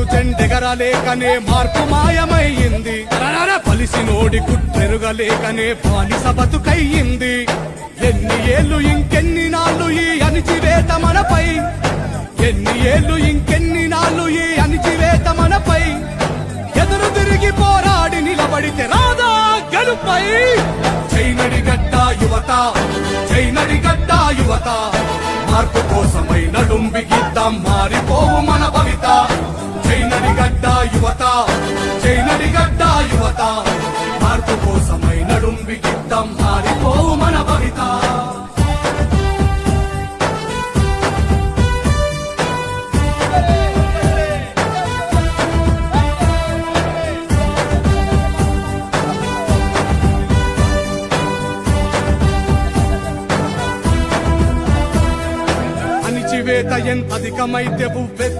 గుర్తు చెండెగరలేకనే మార్పు మాయమైంది పలిసి నోడి కుట్టెరుగలేకనే బానిస బతుకయ్యింది. ఎన్ని ఏళ్ళు ఇంకెన్ని నాళ్ళు ఈ అణిచివేత మనపై? ఎన్ని ఏళ్ళు ఇంకెన్ని నాళ్ళు ఈ అణిచివేత మనపై? ఎదురు తిరిగి పోరాడి నిలబడితే రాదా గలుపై. చైనడి గడ్డ యువత చైనడి గడ్డ యువత. మార్పు కోసమై నడుం బిగిద్దాం మారిపోవు యువత చైనడి గడ్డ యువత మార్పు కోసమై నడుంబి బిగిద్దాం హారిపో మన భవిత. అణిచివేత ఎంత అధికమైతే